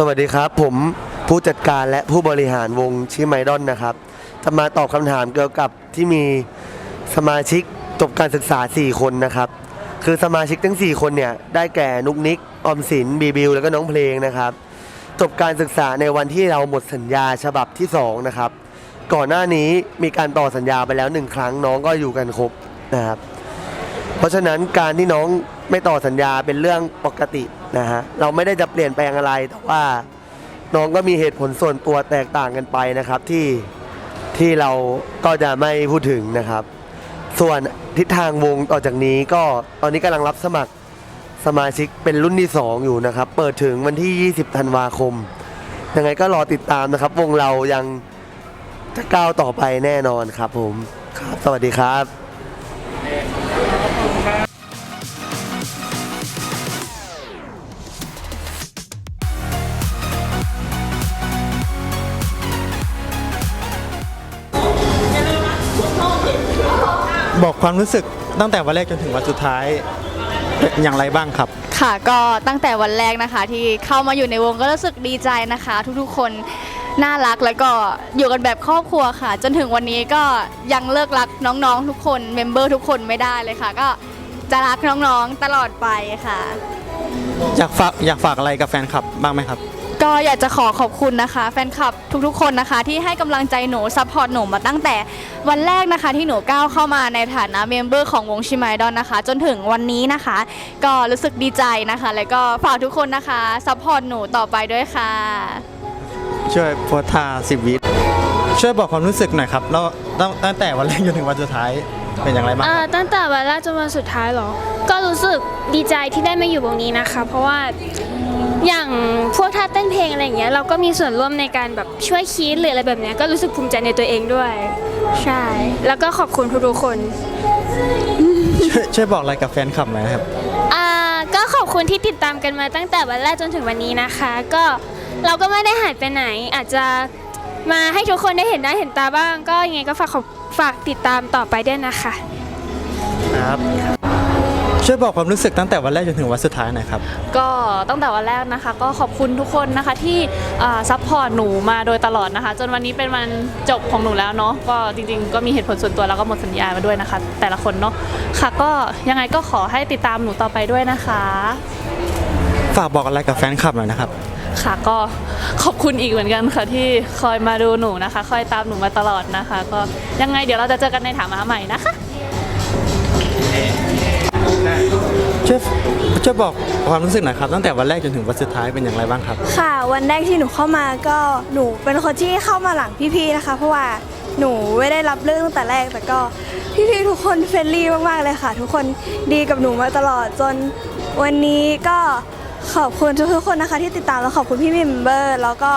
สวัสดีครับ ผมผู้จัดการและผู้บริหารวงชื่อไมดอนนะครับจะมาตอบคำถามเกี่ยวกับที่มีสมาชิกจบการศึกษา 4 คนนะครับ คือสมาชิกทั้ง 4 คนเนี่ยได้แก่นุกนิกออมสินบีบิวแล้วก็น้องเพลงนะครับ จบการศึกษาในวันที่เราหมดสัญญาฉบับที่ 2 นะครับ ก่อนหน้านี้มีการต่อสัญญาไปแล้วหนึ่งครั้งน้องก็อยู่กันครบนะครับ เพราะฉะนั้นการที่น้อง ไม่ต่อสัญญาเป็นเรื่องปกตินะฮะเราไม่ได้จะเปลี่ยนแปลงอะไรแต่ว่าน้องก็มีเหตุผลส่วนตัวแตกต่างกันไปนะครับที่ที่เราก็จะไม่พูดถึงนะครับ ส่วนทิศทางวงต่อจากนี้ก็ตอนนี้กำลังรับสมัครสมาชิกเป็นรุ่นที่ 2 อยู่นะครับ เปิดถึงวันที่ 20 ธันวาคม ยังไงก็รอติดตามนะครับ วงเรายังจะก้าวต่อไปแน่นอนครับผมครับ สวัสดีครับ บอกความรู้สึกตั้งแต่วันแรกจนถึงวันสุดท้ายเป็นอย่างไรบ้างครับ ค่ะก็ตั้งแต่วันแรกนะคะ ที่เข้ามาอยู่ในวงก็รู้สึกดีใจนะคะ ทุกๆคนน่ารักแล้วก็อยู่กันแบบครอบครัวค่ะ จนถึงวันนี้ก็ยังเลิกรักน้องๆ ทุกคนเมมเบอร์ทุกคนไม่ได้เลยค่ะ ก็จะรักน้องๆตลอดไปค่ะ อยากฝากอยากฝากอะไรกับแฟนคลับบ้างไหมครับ ก็อยากจะขอขอบคุณนะคะ แฟนคลับทุกๆ คนนะคะ ที่ให้กำลังใจหนูซัพพอร์ตหนูมาตั้งแต่วันแรกนะคะที่หนูก้าวเข้ามาในฐานะเมมเบอร์ของวงชิมายดอนนะคะ จนถึงวันนี้นะคะ ก็รู้สึกดีใจนะคะ แล้วก็ฝากทุกคนนะคะซัพพอร์ตหนูต่อไปด้วยค่ะ ช่วยโพสท่าสิบวิช่วยบอกความรู้สึกหน่อยครับแล้วตั้งตั้งแต่วันแรกจนถึงวันสุดท้ายเป็นอย่างไรบ้างคอ่ารับตั้งแต่วันแรกจนวันสุดท้ายเหรอ ก็รู้สึกดีใจที่ได้มาอยู่วงนี้นะคะ เพราะว่า อย่างพวกท่าเต้นเพลงอะไรอย่างเงี้ยเราก็มีส่วนร่วมในการแบบช่วยคิดหรืออะไรแบบเนี้ยก็รู้สึกภูมิใจในตัวเองด้วย ใช่ แล้วก็ขอบคุณทุกๆคนช่วยช่วยบอกอะไรกับแฟนคลับหน่อยนะครับ อ่าก็ขอบคุณที่ติดตามกันมาตั้งแต่วันแรกจนถึงวันนี้นะคะ ก็เราก็ไม่ได้หายไปไหน อาจจะมาให้ทุกคนได้เห็นหน้าเห็นตาบ้าง ก็ยังไงก็ฝากขอบฝากติดตามต่อไปด้วยนะคะ ครับ ช่วยบอกความรู้สึกตั้งแต่วันแรกจนถึงวันสุดท้ายหน่อยครับ ก็ตั้งแต่วันแรกนะคะ ก็ขอบคุณทุกคนนะคะที่ซัพพอร์ตหนูมาโดยตลอดนะคะ จนวันนี้เป็นวันจบของหนูแล้วเนาะก็จริงๆ ก็มีเหตุผลส่วนตัวแล้วก็หมดสัญญามาด้วยนะคะ แต่ละคนเนาะค่ะก็ยังไงก็ขอให้ติดตามหนูต่อไปด้วยนะคะ ฝากบอกอะไรกับแฟนคลับหน่อยนะครับค่ะก็ขอบคุณอีกเหมือนกันค่ะที่คอยมาดูหนูนะคะ คอยตามหนูมาตลอดนะคะ ก็ยังไงเดี๋ยวเราจะเจอกันในถามหาใหม่นะคะ ช่วยช่วยบอกความรู้สึกหน่อยครับตั้งแต่วันแรกจนถึงวันสุดท้ายเป็นอย่างไรบ้างครับ ค่ะ วันแรกที่หนูเข้ามาก็หนูเป็นคนที่เข้ามาหลังพี่ๆนะคะ เพราะว่าหนูไม่ได้รับเรื่องตั้งแต่แรกแต่ก็พี่ๆทุกคนเฟรนลี่มากๆเลยค่ะ ทุกคนดีกับหนูมาตลอดจนวันนี้ก็ขอบคุณทุกๆคนนะคะ ที่ติดตามแล้วขอบคุณพี่เมมเบอร์แล้วก็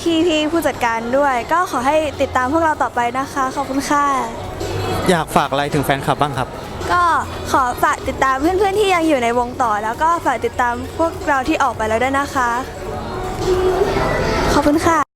พี่ๆผู้จัดการด้วย ก็ขอให้ติดตามพวกเราต่อไปนะคะขอบคุณค่ะอยากฝากอะไรถึงแฟนคลับบ้างครับ ก็ขอฝากติดตามเพื่อนๆที่ยังอยู่ในวงต่อ แล้วก็ฝากติดตามพวกเราที่ออกไปแล้วด้วยนะคะ ขอบคุณค่ะ